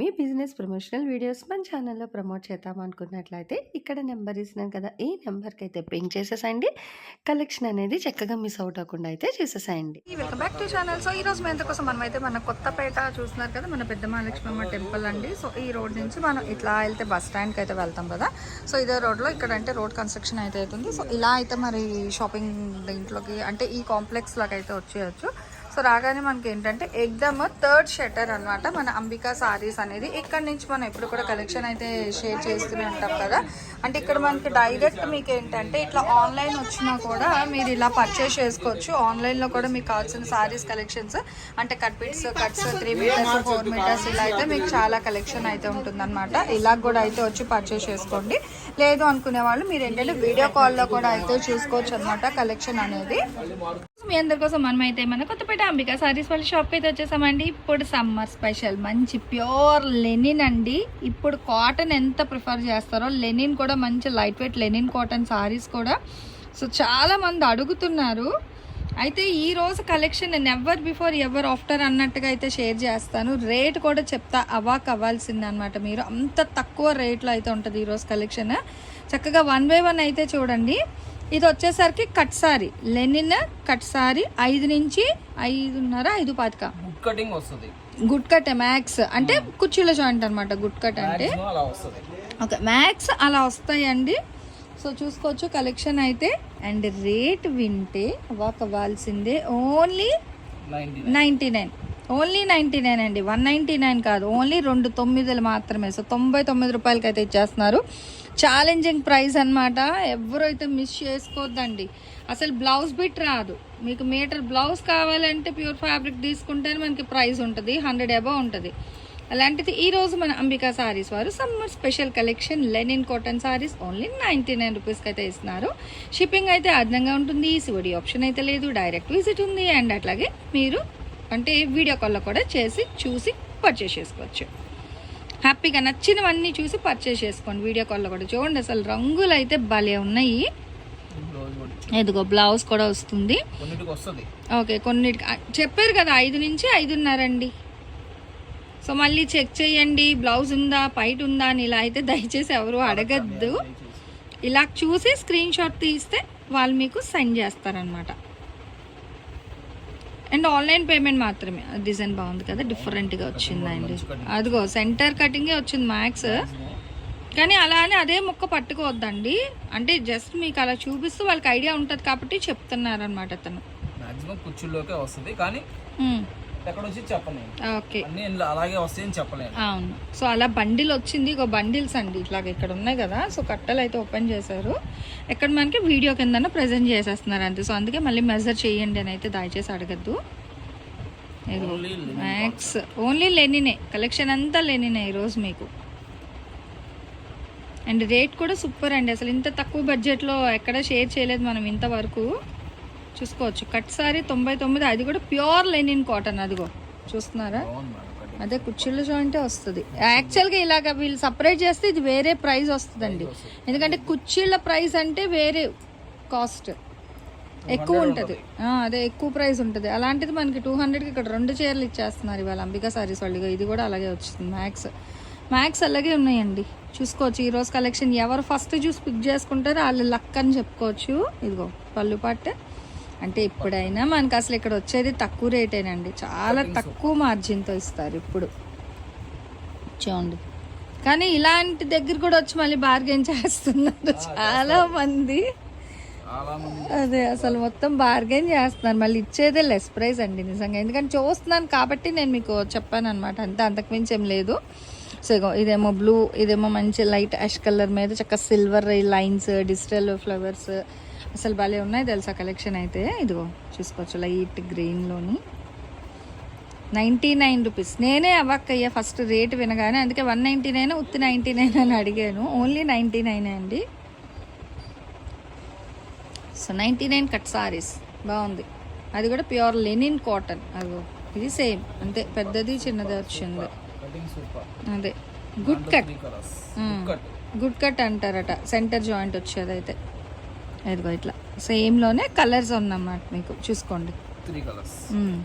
మీ business promotional videos మన ఛానల్లో promote చేద్దాం అనుకున్నట్లయితే ఇక్కడ నెంబర్ ఇస్తున్నాను కదా ఈ నెంబర్కి అయితే పింక్ చేసేసేయండి కలెక్షన్ అనేది చక్కగా మిస్ అవుట్ అవ్వకుండా అయితే చేసేసేయండి welcome back to channel. So ఈ రోజు మేము కోసం మనం అయితే మన కొత్తపేట చూస్తున్నారు కదా మన పెద్ద మహాలక్ష్మమ్మ టెంపుల్ అండి. సో ఈ రోడ్ నుంచి మనం ఇట్లా వెళ్తే బస్ స్టాండ్కి అయితే వెళ్తాం కదా. సో ఇదే రోడ్లో ఇక్కడ అంటే రోడ్ కన్స్ట్రక్షన్ అయితే అవుతుంది. సో ఇలా అయితే మరి షాపింగ్ దీంట్లోకి అంటే ఈ కాంప్లెక్స్ లాగా అయితే వచ్చేయచ్చు. సో రాగానే మనకి ఏంటంటే ఎగ్దమ్ థర్డ్ షట్టర్ అన్నమాట. మన అంబికా సారీస్ అనేది. ఇక్కడ నుంచి మనం ఎప్పుడు కూడా కలెక్షన్ అయితే షేర్ చేస్తూనే ఉంటాం కదా. అంటే ఇక్కడ మనకి డైరెక్ట్ మీకు ఏంటంటే ఇట్లా ఆన్లైన్ వచ్చినా కూడా మీరు ఇలా పర్చేస్ చేసుకోవచ్చు. ఆన్లైన్లో కూడా మీకు కావాల్సిన సారీస్ కలెక్షన్స్ అంటే cut pits cuts three metres four metres ఇలా అయితే మీకు చాలా కలెక్షన్ అయితే ఉంటుందన్నమాట. ఇలా కూడా అయితే వచ్చి పర్చేస్ చేసుకోండి. లేదు అనుకునే వాళ్ళు మీరు ఏంటంటే వీడియో కాల్లో కూడా అయితే చూసుకోవచ్చు అనమాట కలెక్షన్ అనేది. మీ అందరి కోసం మనం అయితే మన కొత్తపేట అంబికా సారీస్ వాళ్ళ షాప్ అయితే వచ్చేసామండి. ఇప్పుడు సమ్మర్ స్పెషల్ మంచి ప్యూర్ లెనిన్ అండి. ఇప్పుడు కాటన్ ఎంత ప్రిఫర్ చేస్తారో లెనిన్ కూడా మంచి light weight linen cotton sarees కూడా. సో చాలామంది అడుగుతున్నారు. అయితే ఈ రోజు కలెక్షన్ నేను ఎవర్ బిఫోర్ ఎవర్ ఆఫ్టర్ అన్నట్టుగా అయితే షేర్ చేస్తాను. రేట్ కూడా చెప్తా అవాక్ అవ్వాల్సింది అనమాట మీరు. అంత తక్కువ రేట్లో అయితే ఉంటుంది ఈరోజు కలెక్షన్ చక్కగా వన్ బై వన్ అయితే చూడండి. ఇది వచ్చేసరికి cut saree. Linen cut saree ఐదు నుంచి ఐదున్నర ఐదు పాతిక. బుక్ కటింగ్ వస్తుంది. Good cut max. అంటే కుర్చీల జాయింట్ అనమాట గుడ్ కట్ అంటే. ఓకే మ్యాక్స్ అలా వస్తాయండి. సో చూసుకోవచ్చు కలెక్షన్ అయితే. అండ్ రేట్ వింటే అవాక్ అవ్వాల్సిందే only ninety ninety nine. Only ninety nine అండి. వన్ నైంటీ నైన్ కాదు. ఓన్లీ రెండు తొమ్మిదిలు మాత్రమే. సో తొంభై తొమ్మిది రూపాయలకి అయితే ఇచ్చేస్తున్నారు. ఛాలెంజింగ్ ప్రైస్ అనమాట ఎవరైతే మిస్ చేసుకోవద్దండి అసలు బ్లౌజ్ బిట్ రాదు. మీకు మీటర్ బ్లౌజ్ కావాలంటే ప్యూర్ ఫ్యాబ్రిక్ తీసుకుంటేనే మనకి ప్రైస్ ఉంటుంది. హండ్రెడ్ అబవ్ ఉంటుంది. అలాంటిది ఈరోజు మన అంబికా సారీస్ వారు summer special collection linen cotton sarees only ninety nine రూపీస్కి అయితే ఇస్తున్నారు. షిప్పింగ్ అయితే అదనంగా ఉంటుంది. సివడి ఆప్షన్ అయితే లేదు. డైరెక్ట్ విజిట్ ఉంది. అండ్ అట్లాగే మీరు అంటే వీడియో కాల్లో కూడా చేసి చూసి పర్చేస్ చేసుకోవచ్చు. హ్యాపీగా నచ్చినవన్నీ చూసి పర్చేస్ చేసుకోండి. వీడియో కాల్లో కూడా చూడండి. అసలు రంగులు అయితే భలే ఉన్నాయి. ఎదుగో బ్లౌజ్ కూడా వస్తుంది. ఓకే కొన్నిటికి చెప్పారు కదా ఐదు నుంచి ఐదున్నరండి సో మళ్ళీ చెక్ చేయండి. బ్లౌజ్ ఉందా పైట్ ఉందా అని ఇలా అయితే దయచేసి ఎవరు అడగద్దు. ఇలా చూసి స్క్రీన్ షాట్ తీస్తే వాళ్ళు మీకు సెండ్ చేస్తారనమాట అండ్ ఆన్లైన్ పేమెంట్ మాత్రమే. డిజైన్ బాగుంది కదా డిఫరెంట్గా వచ్చిందండి. అదిగో సెంటర్ కటింగే వచ్చింది మ్యాక్స్. కానీ అలా అని అదే ముక్క పట్టుకోవద్దండి. అంటే జస్ట్ మీకు అలా చూపిస్తూ వాళ్ళకి ఐడియా ఉంటుంది కాబట్టి చెప్తున్నారనమాట అతను. మాక్సిమం కుర్చీల్లోకే వస్తుంది. కానీ. ఎక్కడ వచ్చి చెప్పలేను ఓకే. అన్ని ఇందులో అలాగే వస్తాయని చెప్పలేను అవును. సో అలా బండిల్ వచ్చింది ఇక బండిల్స్ అండి. ఇట్లాగ ఇక్కడ ఉన్నాయి కదా. సో కట్టలు అయితే ఓపెన్ చేశారు. ఎక్కడ మనకి వీడియో కింద ప్రజెంట్ చేసేస్తున్నారు అంతే సో అందుకే మళ్ళీ మెజర్ చేయండి అని అయితే దయచేసి అడగద్దు. మ్యాక్స్ ఓన్లీ లెనినే కలెక్షన్ అంతా లెనినే ఈరోజు మీకు. అండ్ రేట్ కూడా సూపర్ అండి. అసలు ఇంత తక్కువ బడ్జెట్లో ఎక్కడ షేర్ చేయలేదు మనం ఇంతవరకు. చూసుకోవచ్చు. కట్ సారీ తొంభై తొమ్మిది అది కూడా ప్యూర్ లెనిన్ కాటన్ అదిగో. చూస్తున్నారా? అదే కుర్చీల జాయింటే వస్తుంది. యాక్చువల్గా ఇలాగ వీళ్ళు సపరేట్ చేస్తే ఇది వేరే ప్రైస్ వస్తుందండి. ఎందుకంటే కుర్చీల ప్రైస్ అంటే వేరే కాస్ట్ ఎక్కువ ఉంటుంది. అదే ఎక్కువ ప్రైస్ ఉంటుంది. అలాంటిది మనకి టూ హండ్రెడ్కి ఇక్కడ రెండు చీరలు ఇచ్చేస్తున్నారు ఇవాళ అంబికా సారీస్ వాళ్ళు. ఇగో ఇది కూడా అలాగే వచ్చింది మ్యాక్స్ మ్యాక్స్ అలాగే ఉన్నాయండి. చూసుకోవచ్చు. ఈరోజు కలెక్షన్ ఎవరు ఫస్ట్ చూసి పిక్ చేసుకుంటారో వాళ్ళు లక్ అని చెప్పుకోవచ్చు. ఇదిగో పళ్ళు పట్టు అంటే ఇప్పుడైనా మనకి అసలు ఇక్కడ వచ్చేది తక్కువ రేటేనండి చాలా తక్కువ మార్జిన్తో ఇస్తారు ఇప్పుడు. చూడండి. కానీ ఇలాంటి దగ్గర కూడా వచ్చి మళ్ళీ బార్గెన్ చేస్తున్నారు చాలా మంది. చాలా మంది. అదే అసలు మొత్తం బార్గెన్ చేస్తున్నారు. మళ్ళీ ఇచ్చేదే లెస్ ప్రైస్ అండి నిజంగా. ఎందుకంటే చూస్తున్నాను కాబట్టి నేను మీకు చెప్పాను అనమాట అంతే అంతకుమించి ఏం లేదు. సో ఇదేమో బ్లూ ఇదేమో మంచి లైట్ యాష్ కలర్ మీద చక్క సిల్వర్ లైన్స్ డిజిటల్ ఫ్లవర్స్ అసలు భలే ఉన్నాయి తెలుసా కలెక్షన్ అయితే? ఇదిగో చూసుకోవచ్చు లైట్ గ్రీన్లోని నైంటీ నైన్ రూపీస్ నేనే అవ్వక్కయ్యా ఫస్ట్ రేట్ వినగానే అందుకే వన్ నైంటీ నైన్ ఉత్తి నైంటీ నైన్ అని అడిగాను. ఓన్లీ నైంటీ నైన్ అండి. So ninety nine cut sarees బాగుంది. అది కూడా ప్యూర్ లెనిన్ కాటన్ అదిగో ఇది సేమ్ అంతే పెద్దది చిన్నది వచ్చింది. అదే. గుడ్. కట్ గుడ్ కట్ అంటారట. సెంటర్ జాయింట్ వచ్చేది అయితే ఇదిగో ఇట్లా. సేమ్లోనే కలర్స్ ఉన్నమాట మీకు. చూసుకోండి. త్రీ కలర్స్ మ్మ్.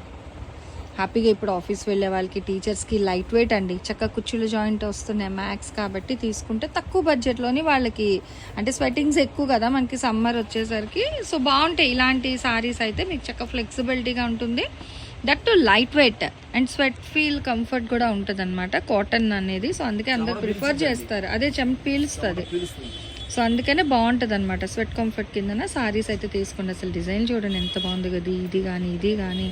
హ్యాపీగా ఇప్పుడు ఆఫీస్ వెళ్ళే వాళ్ళకి టీచర్స్కి లైట్ వెయిట్ అండి. చక్కగా కుర్చీలు జాయింట్ వస్తున్నాయి మ్యాక్స్ కాబట్టి తీసుకుంటే తక్కువ బడ్జెట్లోని వాళ్ళకి అంటే స్వెట్టింగ్స్ ఎక్కువ కదా మనకి సమ్మర్ వచ్చేసరికి. సో బాగుంటాయి. ఇలాంటి సారీస్ అయితే మీకు చక్కగా ఫ్లెక్సిబిలిటీగా ఉంటుంది. That to light weight and sweat feel comfort కూడా ఉంటుంది అనమాట కాటన్ అనేది. సో అందుకే అందరు ప్రిఫర్ చేస్తారు. అదే చెంప పిలుస్తుంది. సో అందుకనే బాగుంటుంది అనమాట స్వెట్ కంఫర్ట్ కిందన సారీస్ అయితే తీసుకోండి అసలు డిజైన్ చూడండి ఎంత బాగుంది కదా ఇది కానీ ఇది కానీ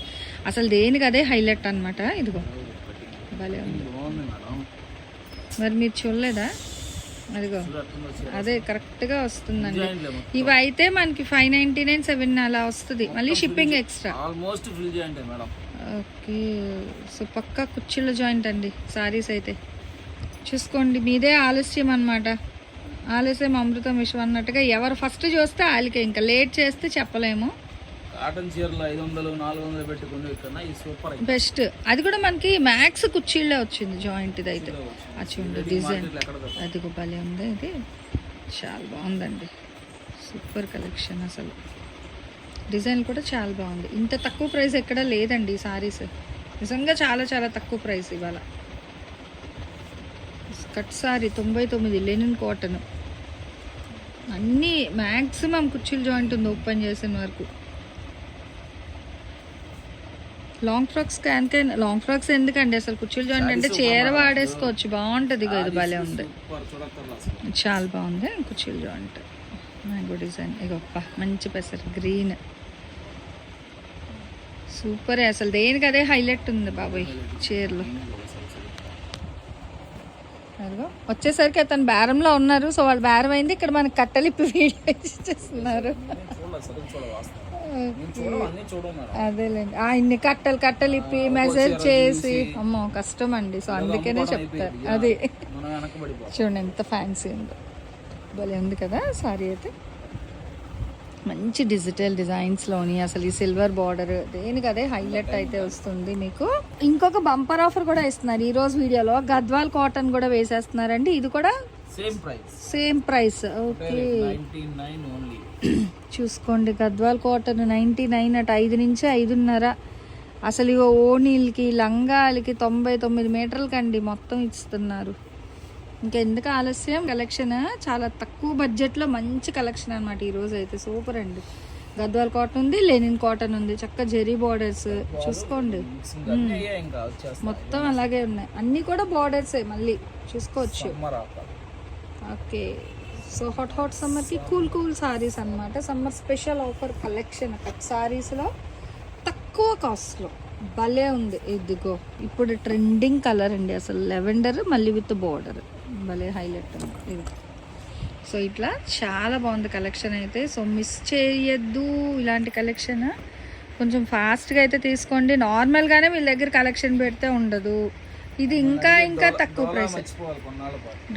అసలు దేనికి అదే హైలైట్ అనమాట ఇదిగో. భలే ఉంది. మరి మీరు చూడలేదా? అదిగో. అదే కరెక్ట్గా వస్తుందండి. ఇవి అయితే మనకి ఫైవ్ నైంటీ నైన్ సెవెన్ అలా వస్తుంది. మళ్ళీ shipping extra. Almost okay. So పక్కా కుర్చీల జాయింట్ అండి సారీస్ అయితే. చూసుకోండి మీదే ఆలస్యం అనమాట ఆలస్యం అమృతం విశ్వం అన్నట్టుగా ఎవరు ఫస్ట్ చూస్తే వాళ్ళకే ఇంకా లేట్ చేస్తే చెప్పలేము. కాటన్ చీరలు ఐదు వందలు నాలుగు వందలు పెట్టుకుని కన్నా ఈ సూపర్ బెస్ట్ అది కూడా మనకి మ్యాక్స్ కుర్చీళ్ళే వచ్చింది జాయింట్ ఇది అయితే. చూడండి డిజైన్. అది భలే ఉంది ఇది. చాలా బాగుందండి. సూపర్ కలెక్షన్ అసలు. డిజైన్ కూడా చాలా బాగుంది. ఇంత తక్కువ ప్రైస్ ఎక్కడ లేదండి ఈ సారీస్ నిజంగా చాలా చాలా తక్కువ ప్రైస్ ఇవాళ. కట్ సారీ తొంభై తొమ్మిది లెనిన్ కాటన్ అన్నీ మ్యాక్సిమం కుర్చీలు జాయింట్ ఉంది ఓపెన్ చేసిన వరకు. లాంగ్ ఫ్రాక్స్ క్యాన్కైనా లాంగ్ ఫ్రాక్స్ ఎందుకండి? అసలు కుర్చీలు జాయింట్ అంటే చీర వాడేసుకోవచ్చు బాగుంటుంది ఇది భలే ఉంది. చాలా బాగుంది కుర్చీలు జాయింట్ మ్యాంగో డిజైన్ ఇగొప్ప మంచి పెసర్ గ్రీన్ సూపర్ అసలు దేనికి అదే హైలైట్ ఉంది బాబాయ్ చీరలో. అదిగో. వచ్చేసరికి అతను బేరంలో ఉన్నారు. సో వాళ్ళు బేరం అయింది ఇక్కడ మనకి కట్టలిప్పి వీడియో ఇచ్చేస్తున్నారు అదేలేండి. ఆ ఇన్ని కట్టలు కట్టలు ఇప్పి మెసేజ్ చేసి. అమ్మో కష్టం అండి. సో అందుకనే చెప్తారు అది. చూడండి ఎంత ఫ్యాన్సీ ఉందో. భలే ఉంది కదా సారీ అయితే. మంచి డిజిటల్ డిజైన్స్లోని అసలు ఈ సిల్వర్ బార్డర్ దేనికి అదే హైలైట్ అయితే వస్తుంది మీకు. ఇంకొక బంపర్ ఆఫర్ కూడా ఇస్తున్నారు. ఈ రోజు వీడియోలో గద్వాల్ కాటన్ కూడా వేసేస్తున్నారండి. ఇది కూడా same price same price okay చూసుకోండి గద్వాల్ కాటన్ నైంటీ నైన్ అటు ఐదు నుంచి ఐదున్నర. అసలు ఇగో ఓనీలకి లంగాలకి తొంభై తొమ్మిది మీటర్లకండి మొత్తం ఇస్తున్నారు. ఇంకెందుకు ఆలస్యం? కలెక్షన్ చాలా తక్కువ బడ్జెట్లో మంచి కలెక్షన్ అనమాట ఈరోజు అయితే. సూపర్ అండి. గద్వాల్ కాటన్ ఉంది లెనిన్ కాటన్ ఉంది. చక్క జెరీ బార్డర్స్ చూసుకోండి. వచ్చేస్తాయి. మొత్తం అలాగే ఉన్నాయి. అన్నీ కూడా బార్డర్సే మళ్ళీ చూసుకోవచ్చు. ఓకే. సో హాట్ హాట్ సమ్మర్కి కూల్ కూల్ సారీస్ అన్నమాట. Summer special offer collection cut సారీస్లో తక్కువ కాస్ట్లో భలే ఉంది. ఇదిగో ఇప్పుడు ట్రెండింగ్ కలర్ అండి అసలు. లెవెండర్ మళ్ళీ విత్ బోర్డర్ భలే హైలైట్ ఉంది. ఇది. సో ఇట్లా చాలా బాగుంది కలెక్షన్ అయితే. సో మిస్ చేయొద్దు ఇలాంటి కలెక్షన్. కొంచెం ఫాస్ట్గా అయితే తీసుకోండి. నార్మల్గానే వీళ్ళ దగ్గర కలెక్షన్ పెడితే ఉండదు. ఇది ఇంకా ఇంకా తక్కువ ప్రైస్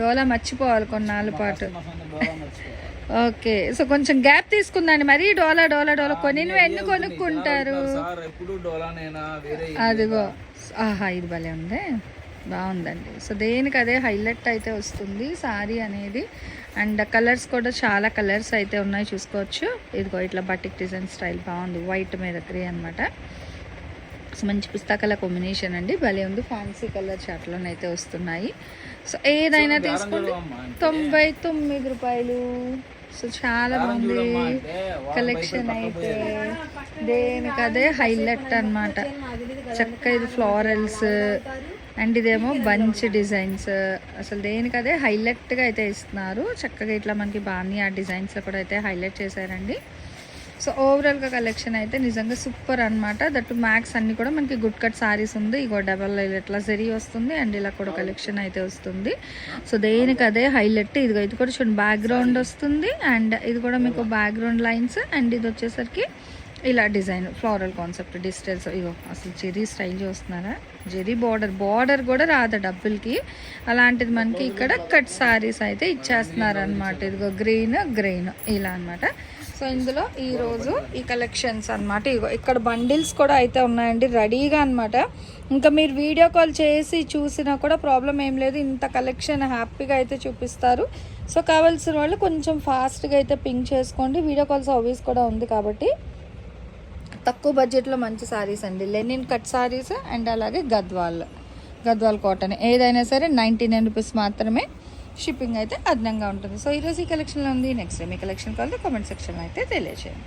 డోలా మర్చిపోవాలి కొన్నాళ్ళ పాటు. ఓకే. సో కొంచెం గ్యాప్ తీసుకుందండి మరి. డోలా డోలా డోలా కొని నువ్వు ఎన్ని కొనుక్కుంటారు? అదిగో. ఆహా ఇది భలే ఉంది. బాగుందండి. సో దేనికి అదే హైలైట్ అయితే వస్తుంది. సారీ అనేది అండ్ కలర్స్ కూడా చాలా కలర్స్ అయితే ఉన్నాయి చూసుకోవచ్చు. ఇదిగో ఇట్లా బటిక్ డిజైన్ స్టైల్ బాగుంది. వైట్ మీద గ్రే అనమాట సో మంచి పిస్తా కలర్ కాంబినేషన్ అండి. భలే ఉంది. ఫ్యాన్సీ కలర్ చాట్లోనైతే వస్తున్నాయి. సో ఏదైనా తీసుకోండి. తొంభై తొమ్మిది రూపాయలు. సో చాలా బాగుంది. కలెక్షన్ అయితే దేనికి అదే హైలైట్ అన్నమాట. చక్క ఇది ఫ్లోరల్స్ అండ్ ఇదేమో బంచ్ డిజైన్స్. అసలు దేనికి అదే హైలైట్గా అయితే ఇస్తున్నారు. చక్కగా ఇట్లా మనకి బాగా ఆ డిజైన్స్ కూడా అయితే హైలైట్ చేశారండి. సో ఓవరాల్గా కలెక్షన్ అయితే నిజంగా సూపర్ అనమాట దట్ మ్యాక్స్ అన్ని కూడా మనకి గుడ్ కట్ సారీస్ ఉంది. ఇగో డబల్ ఇట్లా జరీ వస్తుంది అండ్ ఇలా కూడా కలెక్షన్ అయితే వస్తుంది. సో దేనికి అదే హైలైట్. ఇదిగో ఇది కూడా చూడండి బ్యాక్గ్రౌండ్ వస్తుంది. అండ్ ఇది కూడా మీకు బ్యాక్గ్రౌండ్ లైన్స్ అండ్ ఇది వచ్చేసరికి ఇలా డిజైన్ ఫ్లోరల్ కాన్సెప్ట్ డిజిటల్స్ ఇగో అసలు జెరీ స్టైల్ చూస్తున్నారా? జెరీ బార్డర్ బార్డర్ కూడా రాదు డబ్బులకి. అలాంటిది మనకి ఇక్కడ కట్ సారీస్ అయితే ఇచ్చేస్తున్నారు అనమాట ఇదిగో గ్రీన్ గ్రీన్ ఇలా అన్నమాట. సో ఇందులో ఈరోజు ఈ కలెక్షన్స్ అన్నమాట ఇగో ఇక్కడ బండిల్స్ కూడా అయితే ఉన్నాయండి. రెడీగా అనమాట ఇంకా మీరు వీడియో కాల్ చేసి చూసినా కూడా ప్రాబ్లం ఏం లేదు. ఇంత కలెక్షన్ హ్యాపీగా అయితే చూపిస్తారు. సో కావాల్సిన వాళ్ళు కొంచెం ఫాస్ట్గా అయితే పింక్ చేసుకోండి. వీడియో కాల్ సర్వీస్ కూడా ఉంది కాబట్టి. తక్కువ బడ్జెట్లో మంచి శారీస్ అండి. లెనిన్ కట్ సారీస్ అండ్ అలాగే గద్వాల్. గద్వాల్ కాటన్ ఏదైనా సరే నైంటీ నైన్ రూపీస్ మాత్రమే షిప్పింగ్ అయితే అదనంగా ఉంటుంది. సో ఈరోజు ఈ కలెక్షన్లో ఉంది. నెక్స్ట్ మీ కలెక్షన్ కావాలి కామెంట్ సెక్షన్లో అయితే తెలియజేయండి